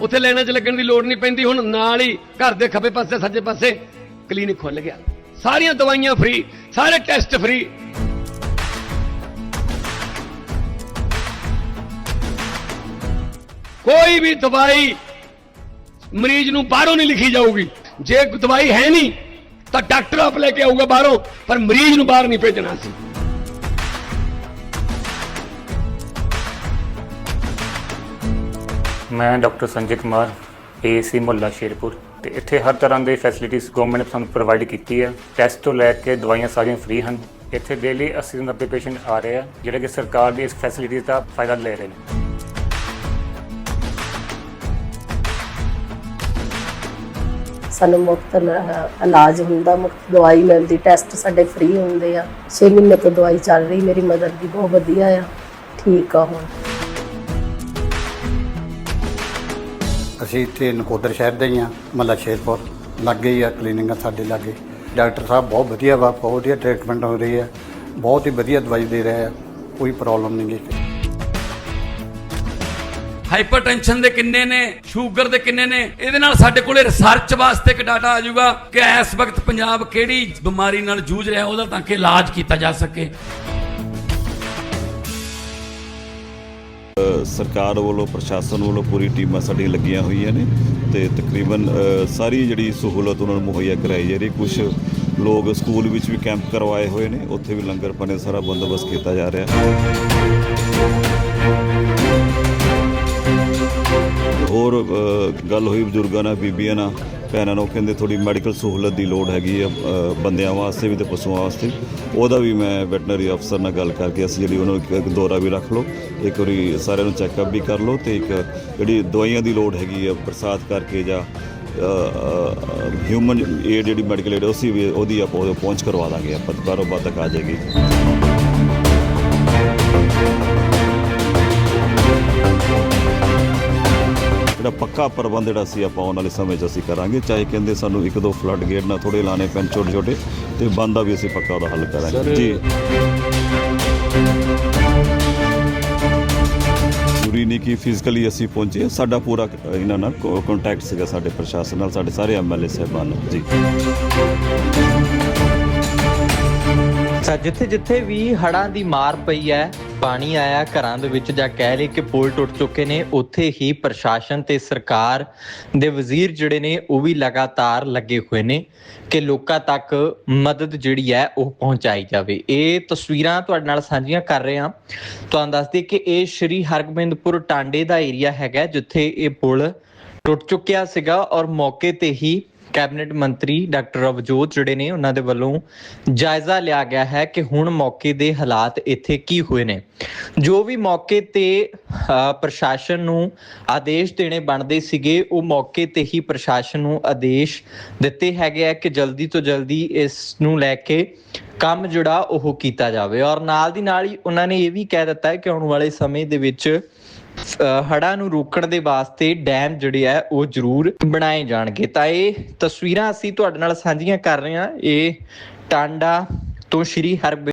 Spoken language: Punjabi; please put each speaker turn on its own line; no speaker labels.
ਉੱਥੇ ਲਾਈਨਾਂ 'ਚ ਲੱਗਣ ਦੀ ਲੋੜ ਨਹੀਂ ਪੈਂਦੀ। ਹੁਣ ਨਾਲ ਹੀ ਘਰ ਦੇ ਖੱਬੇ ਪਾਸੇ, ਸੱਜੇ ਪਾਸੇ ਕਲੀਨਿਕ ਖੁੱਲ ਗਿਆ। ਸਾਰੀਆਂ ਦਵਾਈਆਂ ਫ੍ਰੀ ਸਾਰੇ ਟੈਸਟ ਫ੍ਰੀ ਕੋਈ ਵੀ ਦਵਾਈ ਮਰੀਜ਼ ਨੂੰ ਬਾਹਰੋਂ ਨਹੀਂ ਲਿਖੀ ਜਾਊਗੀ। ਜੇ ਦਵਾਈ ਹੈ ਨਹੀਂ, ਤਾਂ ਡਾਕਟਰ ਆਪ ਲੈ ਕੇ ਆਊਗਾ ਬਾਹਰੋਂ, ਪਰ ਮਰੀਜ਼ ਨੂੰ ਬਾਹਰ ਨਹੀਂ ਭੇਜਣਾ ਸੀ।
ਮੈਂ ਡਾਕਟਰ ਸੰਜੇ ਕੁਮਾਰ ਏਸੀ ਮੁਹੱਲਾ ਸ਼ੇਰਪੁਰ ਤੇ ਇੱਥੇ ਹਰ ਤਰ੍ਹਾਂ ਦੇ ਫੈਸਿਲਿਟੀਜ਼ ਗਵਰਨਮੈਂਟ ਨੇ ਸਾਨੂੰ ਪ੍ਰੋਵਾਈਡ ਕੀਤੀ ਹੈ ਟੈਸਟ ਤੋਂ ਲੈ ਕੇ ਦਵਾਈਆਂ ਸਾਰੀਆਂ ਫ੍ਰੀ ਹਨ। ਇੱਥੇ ਡੇਲੀ 80 ਤੋਂ 90 ਪੇਸ਼ੈਂਟ ਆ ਰਹੇ ਆ, ਜਿਹੜੇ ਕਿ ਸਰਕਾਰ ਦੀ ਇਸ ਫੈਸਿਲਿਟੀ ਦਾ ਫਾਇਦਾ ਲੈ ਰਹੇ ਨੇ।
ਸਾਨੂੰ ਮੁਫਤ ਇਲਾਜ ਹੁੰਦਾ, ਮੁਫਤ ਦਵਾਈ ਮਿਲਦੀ ਟੈਸਟ ਸਾਡੇ ਫ੍ਰੀ ਹੁੰਦੇ ਆ। 6 ਮਹੀਨੇ ਤੋਂ ਦਵਾਈ ਚੱਲ ਰਹੀ, ਮੇਰੀ ਮਦਰ ਦੀ ਬਹੁਤ ਵਧੀਆ ਆ। ਠੀਕ ਆ ਹੁਣ।
ਅਸੀਂ ਇੱਥੇ ਨਕੋਦਰ ਸ਼ਹਿਰ ਦੇ ਹੀ ਹਾਂ ਮੱਲਾ ਸ਼ੇਰਪੁਰ। ਲਾਗੇ ਹੀ ਆ ਕਲੀਨਿਕ ਆ ਸਾਡੇ ਲਾਗੇ। ਡਾਕਟਰ ਸਾਹਿਬ ਬਹੁਤ ਵਧੀਆ ਵਾ, ਬਹੁਤ ਵਧੀਆ ਟ੍ਰੀਟਮੈਂਟ ਹੋ ਰਹੀ ਹੈ ਬਹੁਤ ਹੀ ਵਧੀਆ ਦਵਾਈ ਦੇ ਰਹੇ ਆ, ਕੋਈ ਪ੍ਰੋਬਲਮ ਨਹੀਂ ਗੀ।
ਹਾਈਪਰਟੈਂਸ਼ਨ ਦੇ ਕਿੰਨੇ ਨੇ ਸ਼ੂਗਰ ਦੇ ਕਿੰਨੇ ਨੇ, ਇਹਦੇ ਨਾਲ ਸਾਡੇ ਕੋਲੇ ਰਿਸਰਚ ਵਾਸਤੇ ਇੱਕ ਡਾਟਾ ਆ ਜਾਊਗਾ ਕਿ ਇਸ ਵਕਤ ਪੰਜਾਬ ਕਿਹੜੀ ਬਿਮਾਰੀ ਨਾਲ ਜੂਝ ਰਿਹਾ, ਉਹਦਾ ਤਾਂ ਕਿ ਇਲਾਜ ਕੀਤਾ ਜਾ ਸਕੇ।
ਸਰਕਾਰ ਵੱਲੋਂ, ਪ੍ਰਸ਼ਾਸਨ ਵੱਲੋਂ ਪੂਰੀ ਟੀਮਾਂ ਸਾਡੀਆਂ ਲੱਗੀਆਂ ਹੋਈਆਂ ਨੇ ਤੇ ਤਕਰੀਬਨ ਸਾਰੀ ਜਿਹੜੀ ਸਹੂਲਤ ਉਹਨਾਂ ਨੂੰ ਮੁਹੱਈਆ ਕਰਾਈ ਜਾ ਰਹੀ ਕੁਝ ਲੋਕ ਸਕੂਲ ਵਿੱਚ ਵੀ ਕੈਂਪ ਕਰਵਾਏ ਹੋਏ ਨੇ, ਉੱਥੇ ਵੀ ਲੰਗਰ ਪਾਣੀ ਸਾਰਾ ਬੰਦੋਬਸਤ ਕੀਤਾ ਜਾ ਰਿਹਾ। ਹੋਰ ਗੱਲ ਹੋਈ ਬਜ਼ੁਰਗਾਂ ਨਾਲ, ਬੀਬੀਆਂ ਨਾਲ ਭੈਣਾਂ ਨੂੰ ਕਹਿੰਦੇ ਥੋੜੀ ਮੈਡੀਕਲ ਸਹੂਲਤ ਦੀ ਲੋੜ ਹੈਗੀ ਆ ਬੰਦਿਆਂ ਵਾਸਤੇ ਵੀ ਤੇ ਪਸ਼ੂਆਂ ਵਾਸਤੇ। ਉਹਦਾ ਵੀ ਮੈਂ ਵੈਟਰਨਰੀ ਅਫਸਰ ਨਾਲ ਗੱਲ ਕਰਕੇ ਅਸੀਂ ਜਿਹੜੀ ਉਹਨਾਂ ਨੂੰ ਇੱਕ- ਦੌਰਾ ਵੀ ਰੱਖ ਲਓ, ਇੱਕ ਵਾਰੀ ਸਾਰਿਆਂ ਨੂੰ ਚੈੱਕਅਪ ਵੀ ਕਰ ਲਓ ਤੇ ਇੱਕ ਜਿਹੜੀ ਦਵਾਈਆਂ ਦੀ ਲੋੜ ਹੈਗੀ ਆ ਬਰਸਾਤ ਕਰਕੇ ਜਾਂ ਹਿਊਮਨ ਏਡ ਜਿਹੜੀ ਮੈਡੀਕਲ ਏਡ ਉਸੇ ਵੀ ਉਹਦੀ ਆਪਾਂ ਉਹ ਪਹੁੰਚ ਕਰਵਾ ਦਾਂਗੇ, ਆਪਾਂ ਬਾਰੋ ਬਾਅਦ ਤੱਕ ਆ ਜਾਏਗੀ। ਜਿਹੜਾ ਪੱਕਾ ਪ੍ਰਬੰਧ ਜਿਹੜਾ ਸੀ ਆਪਾਂ ਆਉਣ ਵਾਲੇ ਸਮੇਂ 'ਚ ਅਸੀਂ ਕਰਾਂਗੇ ਚਾਹੇ ਕਹਿੰਦੇ ਸਾਨੂੰ ਇੱਕ ਦੋ ਫਲੱਡ ਗੇਟ ਨਾ ਥੋੜੇ ਲਾਣੇ ਪੈਣ ਛੋਟੇ ਛੋਟੇ ਤੇ ਬੰਦਾ ਵੀ ਅਸੀਂ ਪੱਕਾ ਉਹਦਾ ਹੱਲ ਕਰਾਂਗੇ। ਜੀ। ਜ਼ਰੂਰੀ ਨਹੀਂ ਕਿ ਫਿਜ਼ੀਕਲੀ ਅਸੀਂ ਪਹੁੰਚੇ ਸਾਡਾ ਪੂਰਾ ਇਹਨਾਂ ਨਾਲ ਕੰਟੈਕਟ ਸੀਗਾ ਸਾਡੇ ਪ੍ਰਸ਼ਾਸਨ ਨਾਲ ਸਾਡੇ ਸਾਰੇ ਐਮਐਲਏ ਸਾਹਿਬਾਨ ਨਾਲ। ਜੀ।
ਸਾ ਜਿੱਥੇ ਜਿੱਥੇ ਵੀ ਹੜਾਂ ਦੀ ਮਾਰ ਪਈ ਹੈ, ਪਾਣੀ ਆਇਆ ਘਰਾਂ ਦੇ ਵਿੱਚ ਜਾਂ ਕਹਿ ਲਏ ਕਿ ਪੁਲ ਟੁੱਟ ਚੁੱਕੇ ਨੇ, ਉੱਥੇ ਹੀ ਪ੍ਰਸ਼ਾਸਨ ਤੇ ਸਰਕਾਰ ਦੇ ਵਜ਼ੀਰ ਜਿਹੜੇ ਨੇ, ਉਹ ਵੀ ਲਗਾਤਾਰ ਲੱਗੇ ਹੋਏ ਨੇ ਕਿ ਲੋਕਾਂ ਤੱਕ ਮਦਦ ਜਿਹੜੀ ਹੈ, ਉਹ ਪਹੁੰਚਾਈ ਜਾਵੇ। ਇਹ ਤਸਵੀਰਾਂ ਤੁਹਾਡੇ ਨਾਲ ਸਾਂਝੀਆਂ ਕਰ ਰਹੇ ਹਾਂ। ਤੁਹਾਨੂੰ ਦੱਸ ਦਈਏ ਕਿ ਇਹ ਸ਼੍ਰੀ ਹਰਗੋਬਿੰਦਪੁਰ ਟਾਂਡੇ ਦਾ ਏਰੀਆ ਹੈਗਾ, ਜਿੱਥੇ ਇਹ ਪੁਲ ਟੁੱਟ ਚੁੱਕਿਆ ਸੀਗਾ ਔਰ ਮੌਕੇ ਤੇ ਹੀ ਕੈਬਨਿਟ ਮੰਤਰੀ ਡਾਕਟਰ ਅਵਜੋਤ ਜਿਹੜੇ ਨੇ, ਉਹਨਾਂ ਦੇ ਵੱਲੋਂ ਜਾਇਜ਼ਾ ਲਿਆ ਗਿਆ ਹੈ ਕਿ ਹੁਣ ਮੌਕੇ ਦੇ ਹਾਲਾਤ ਇੱਥੇ ਕੀ ਹੋਏ ਨੇ। ਜੋ ਵੀ ਮੌਕੇ ਤੇ ਪ੍ਰਸ਼ਾਸਨ ਨੂੰ ਆਦੇਸ਼ ਦੇਣੇ ਬਣਦੇ ਸੀਗੇ, ਉਹ ਮੌਕੇ ਤੇ ਹੀ ਪ੍ਰਸ਼ਾਸਨ ਨੂੰ ਆਦੇਸ਼ ਦਿੱਤੇ ਹੈਗੇ ਆ ਕਿ ਜਲਦੀ ਤੋਂ ਜਲਦੀ ਇਸ ਨੂੰ ਲੈ ਕੇ ਕੰਮ ਜਿਹੜਾ ਉਹ ਕੀਤਾ ਜਾਵੇ। ਔਰ ਨਾਲ ਦੀ ਨਾਲ ਹੀ ਉਹਨਾਂ ਨੇ ਇਹ ਵੀ ਕਹਿ ਦਿੱਤਾ ਹੈ ਕਿ ਆਉਣ ਵਾਲੇ ਸਮੇਂ ਦੇ ਵਿੱਚ ਹੜਾਂ ਨੂੰ ਰੋਕਣ ਦੇ ਵਾਸਤੇ ਡੈਮ ਜਿਹੜੇ ਆ, ਉਹ ਜ਼ਰੂਰ ਬਣਾਏ ਜਾਣਗੇ। ਤਾਂ ਇਹ ਤਸਵੀਰਾਂ ਅਸੀਂ ਤੁਹਾਡੇ ਨਾਲ ਸਾਂਝੀਆਂ ਕਰ ਰਹੇ ਹਾਂ। ਇਹ ਟਾਂਡਾ ਤੋਂ ਸ਼੍ਰੀ ਹਰਗੋਬਿੰਦ